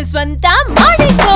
Details అంతా మాడిపో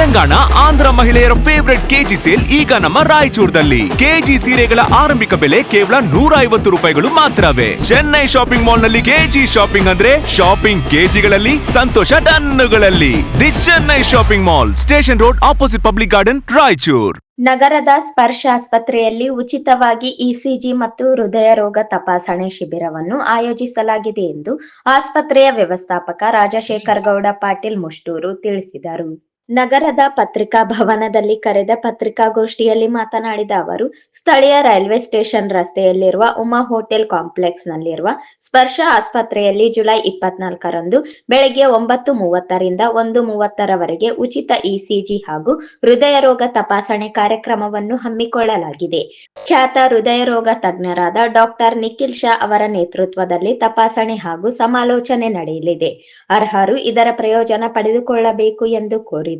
ತೆಲಂಗಾಣ, ಆಂಧ್ರ ಮಹಿಳೆಯರ favourite KG sale ಈಗ ನಮ್ಮ ರಾಯಚೂರದಲ್ಲಿ. ಕೆಜಿ ಸೀರೆಗಳ ಆರಂಭಿಕ ಬೆಲೆ ಕೇವಲ ನೂರ ಐವತ್ತು ರೂಪಾಯಿಗಳು ಮಾತ್ರವೇ. ಚೆನ್ನೈ ಶಾಪಿಂಗ್ ಮಾಲ್ನಲ್ಲಿ ಕೆಜಿ ಶಾಪಿಂಗ್ ಅಂದ್ರೆ ಶಾಪಿಂಗ್ ಕೆಜಿಗಳಲ್ಲಿ ಸಂತೋಷ ಟನ್ನುಗಳಲ್ಲಿ. The Chennai shopping mall station road opposite public garden Raichur. ನಗರದ ಸ್ಪರ್ಶ ಆಸ್ಪತ್ರೆಯಲ್ಲಿ ಉಚಿತವಾಗಿ ಇಸಿಜಿ ಮತ್ತು ಹೃದಯ ರೋಗ ತಪಾಸಣೆ ಶಿಬಿರವನ್ನು ಆಯೋಜಿಸಲಾಗಿದೆ ಎಂದು ಆಸ್ಪತ್ರೆಯ ವ್ಯವಸ್ಥಾಪಕ ರಾಜಶೇಖರ್ ಗೌಡ ಪಾಟೀಲ್ ಮುಷ್ಟೂರು ತಿಳಿಸಿದರು. ನಗರದ ಪತ್ರಿಕಾ ಭವನದಲ್ಲಿ ಕರೆದ ಪತ್ರಿಕಾಗೋಷ್ಠಿಯಲ್ಲಿ ಮಾತನಾಡಿದ ಅವರು, ಸ್ಥಳೀಯ ರೈಲ್ವೆ ಸ್ಟೇಷನ್ ರಸ್ತೆಯಲ್ಲಿರುವ ಉಮಾ ಹೋಟೆಲ್ ಕಾಂಪ್ಲೆಕ್ಸ್ ನಲ್ಲಿರುವ ಸ್ಪರ್ಶ ಆಸ್ಪತ್ರೆಯಲ್ಲಿ ಜುಲೈ ಇಪ್ಪತ್ನಾಲ್ಕರಂದು ಬೆಳಗ್ಗೆ ಒಂಬತ್ತು ಮೂವತ್ತರಿಂದ ಒಂದು ಮೂವತ್ತರವರೆಗೆ ಉಚಿತ ಇಸಿಜಿ ಹಾಗೂ ಹೃದಯ ರೋಗ ತಪಾಸಣೆ ಕಾರ್ಯಕ್ರಮವನ್ನು ಹಮ್ಮಿಕೊಳ್ಳಲಾಗಿದೆ. ಖ್ಯಾತ ಹೃದಯ ರೋಗ ತಜ್ಞರಾದ ಡಾಕ್ಟರ್ ನಿಖಿಲ್ ಶಾ ಅವರ ನೇತೃತ್ವದಲ್ಲಿ ತಪಾಸಣೆ ಹಾಗೂ ಸಮಾಲೋಚನೆ ನಡೆಯಲಿದೆ. ಅರ್ಹರು ಇದರ ಪ್ರಯೋಜನ ಪಡೆದುಕೊಳ್ಳಬೇಕು ಎಂದು ಕೋರಿದರು.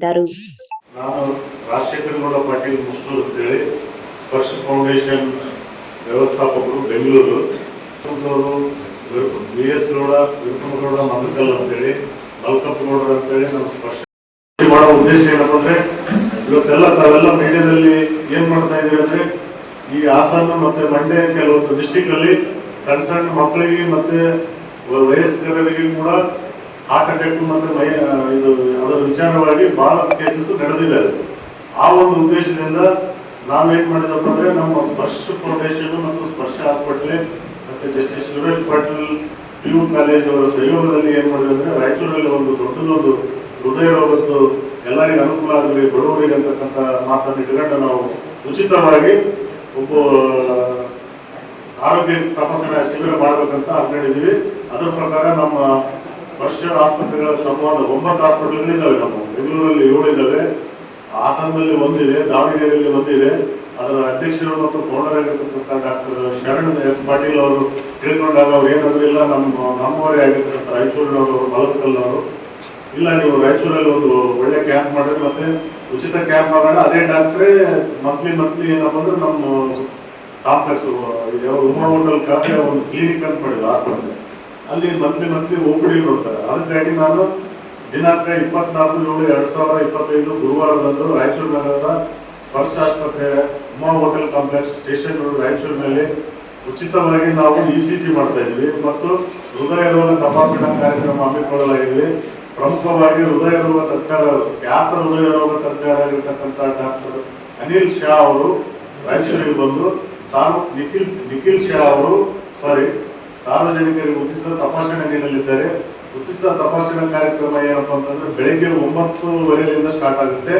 ನಾನು ರಾಜಶೇಖರಗೌಡ ಪಾಟೀಲ್ ಮುಷ್ಟೂರು ಅಂತೇಳಿ ಸ್ಪರ್ಶ ಫೌಂಡೇಶನ್ ವ್ಯವಸ್ಥಾಪಕರು ಬೆಂಗಳೂರು. ಬಿ ಎಸ್ ಗೌಡ ವಿರುಪನಗೌಡ ಮಂದಕಲ್ ಅಂತೇಳಿ ಮಲ್ಕಪ್ಪಗೌಡ ಅಂತೇಳಿ ನಮ್ಮ ಸ್ಪರ್ಶ ಮಾಡೋ ಉದ್ದೇಶ ಏನಪ್ಪ ಅಂದ್ರೆ ಇವತ್ತೆಲ್ಲ ತಾವೆಲ್ಲ ಮೀಡಿಯಾದಲ್ಲಿ ಏನ್ ಮಾಡ್ತಾ ಇದೀವಿ ಅಂದ್ರೆ, ಈ ಹಾಸನ ಮತ್ತೆ ಮಂಡ್ಯ ಕೆಲವೊಂದು ಡಿಸ್ಟಿಕ್ ಅಲ್ಲಿ ಸಣ್ಣ ಸಣ್ಣ ಮಕ್ಕಳಿಗೆ ಮತ್ತೆ ವಯಸ್ಕರಿಗೆ ಕೂಡ ಹಾರ್ಟ್ ಅಟ್ಯಾಕ್ ಮತ್ತೆ ಇದು ಅದರ ವಿಚಾರವಾಗಿ ಬಹಳ ಕೇಸಸ್ ನಡೆದಿದ್ದಾರೆ ಆ ಒಂದು ಉದ್ದೇಶದಿಂದ ನಾವೇನ್ ಮಾಡಿದಪ್ಪ ಅಂದ್ರೆ ನಮ್ಮ ಸ್ಪರ್ಶ ಫೌಂಡೇಶನ್ ಮತ್ತು ಸ್ಪರ್ಶ ಹಾಸ್ಪಿಟಲ್ ಮತ್ತೆ justice Suresh Patil P U college ಅವರ ಸಹಯೋಗದಲ್ಲಿ ಏನ್ ಮಾಡಿದ್ರೆ ಅಂದ್ರೆ ರಾಯಚೂರಲ್ಲಿ ಒಂದು ದೊಡ್ಡದೊಂದು ಹೃದಯ ರೋಗದ್ದು ಎಲ್ಲರಿಗೂ ಅನುಕೂಲ ಆಗಲಿ, ಬಡವರಿಗೆ ಅಂತಕ್ಕಂಥ ಮಾತನ್ನು ಇಟ್ಕೊಂಡು ನಾವು ಉಚಿತವಾಗಿ ಒಬ್ಬ, ಆರೋಗ್ಯ ತಪಾಸಣೆ ಶಿಬಿರ ಮಾಡಬೇಕಂತ ಅನ್ಕೊಂಡಿದೀವಿ ಅದರ ಪ್ರಕಾರ ನಮ್ಮ ಸ್ಪರ್ಶ ಆಸ್ಪತ್ರೆಗಳ ಸಂವಾದ ಒಂಬತ್ತು ಹಾಸ್ಪಿಟಲ್ಗಳಿದ್ದಾವೆ ನಮ್ಮ ಬೆಂಗಳೂರಲ್ಲಿ. ಏಳು ಇದ್ದಾವೆ. ಹಾಸನದಲ್ಲಿ ಒಂದಿದೆ, ದಾವಣಗೆರೆಯಲ್ಲಿ ಒಂದಿದೆ. ಅದರ ಅಧ್ಯಕ್ಷರು ಮತ್ತು ಫೌಂಡರ್ ಆಗಿರ್ತಕ್ಕಂಥ ಡಾಕ್ಟರ್ ಶರಣ್ ಎಸ್ ಪಾಟೀಲ್ ಅವರು ತಿಳ್ಕೊಂಡಾಗ ಅವ್ರು ಏನಂದ್ರೆ, ಇಲ್ಲ ನಮ್ಮ ನಮ್ಮವರೇ ಆಗಿರ್ತಕ್ಕಂಥ ರಾಯಚೂರಿನವರು ಮಲಕಲ್ನವರು ಇಲ್ಲ, ನೀವು ರಾಯಚೂರಲ್ಲಿ ಒಂದು ಒಳ್ಳೆ ಕ್ಯಾಂಪ್ ಮಾಡಿದ್ರೆ ಮತ್ತೆ ಉಚಿತ ಕ್ಯಾಂಪ್ ಮಾಡೋಣ. ಅದೇ ಡಾಕ್ಟ್ರೇ ಮಂತ್ಲಿ ಮಂತ್ಲಿ ಏನಪ್ಪ ಅಂದ್ರೆ ನಮ್ಮ ಕಾಂಪ್ಲೆಕ್ಸ್ ಯಾವ ಹೋಟೆಲ್ ಕಾಫಿ ಒಂದು ಕ್ಲಿನಿಕ್ ಅಂತ ಮಾಡಿದ್ರು ಆಸ್ಪತ್ರೆ ಅಲ್ಲಿ ಮಂತ್ಲಿ ಮಂತ್ಲಿ ಓಪಿಡಿ ಕೊಡ್ತಾರೆ. ಅದಕ್ಕಾಗಿ ನಾನು ದಿನಾಂಕ ಇಪ್ಪತ್ನಾಲ್ಕು ಏಳು ಎರಡ್ ಸಾವಿರ ಇಪ್ಪತ್ತೈದು ಗುರುವಾರದಂದು ರಾಯಚೂರು ನಗರದ ಸ್ಪರ್ಶ ಆಸ್ಪತ್ರೆ Uma hotel complex station road ರಾಯಚೂರಿನಲ್ಲಿ ಉಚಿತವಾಗಿ ನಾವು ಇ ಸಿ ಜಿ ಮಾಡ್ತಾ ಇದ್ವಿ ಮತ್ತು ಹೃದಯ ರೋಗ ತಪಾಸಣಾ ಕಾರ್ಯಕ್ರಮ ಹಮ್ಮಿಕೊಳ್ಳಲಾಗಿದೆ ಪ್ರಮುಖವಾಗಿ ಹೃದಯ ರೋಗ ತಜ್ಞರ, ಖ್ಯಾತ ಹೃದಯ ರೋಗ ತಜ್ಞರಾಗಿರ್ತಕ್ಕಂಥ ಡಾಕ್ಟರ್ ಅನಿಲ್ ಶಾ ಅವರು ರಾಯಚೂರಿಗೆ ಬಂದು ಸಾರ್ವ ನಿಖಿಲ್ ನಿಖಿಲ್ ಶಾ ಅವರು ಸಾರಿ ಸಾರ್ವಜನಿಕರಿಗೆ ಉಚಿತ ತಪಾಸಣೆ ನೀಡಲಿದ್ದಾರೆ. ಉಚಿತ ತಪಾಸಣಾ ಕಾರ್ಯಕ್ರಮ ಏನಪ್ಪಾ ಅಂತಂದ್ರೆ ಬೆಳಿಗ್ಗೆ ಒಂಬತ್ತುವರೆಯಿಂದ ಸ್ಟಾರ್ಟ್ ಆಗುತ್ತೆ.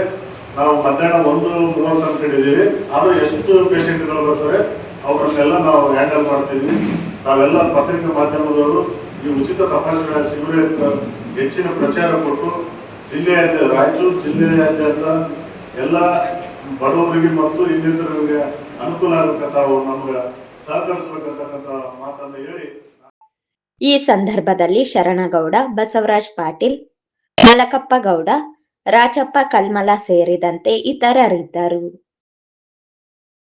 ನಾವು ಮಧ್ಯಾಹ್ನ ಒಂದು ಮೂವತ್ತು ಅಂತ ಹೇಳಿದ್ದೀವಿ ಆದ್ರೆ ಎಷ್ಟು ಪೇಷಂಟ್ಗಳು ಬರ್ತಾರೆ, ಅವರನ್ನೆಲ್ಲ ನಾವು ಹ್ಯಾಂಡಲ್ ಮಾಡ್ತೀವಿ ನಾವೆಲ್ಲ ಪತ್ರಿಕಾ ಮಾಧ್ಯಮದವರು ಈ ಉಚಿತ ತಪಾಸಣಾ ಶಿಬಿರ ಹೆಚ್ಚಿನ ಪ್ರಚಾರ ಕೊಟ್ಟು ಜಿಲ್ಲೆಯಾದ್ಯ, ರಾಯಚೂರು ಜಿಲ್ಲೆಯಾದ್ಯಂತ ಎಲ್ಲ ಬಡವರಿಗೆ ಮತ್ತು ಇನ್ನಿತರರಿಗೆ ಅನುಕೂಲ ಆಗಬೇಕಂತ ನಮ್ಗೆ. ಮಾತನ್ನು ಹೇಳಿ ಈ ಸಂದರ್ಭದಲ್ಲಿ ಶರಣಗೌಡ ಬಸವರಾಜ್ ಪಾಟೀಲ್ ಮಲಕಪ್ಪ ಗೌಡ ರಾಚಪ್ಪ ಕಲ್ಮಲ ಸೇರಿದಂತೆ ಇತರರಿದ್ದರು.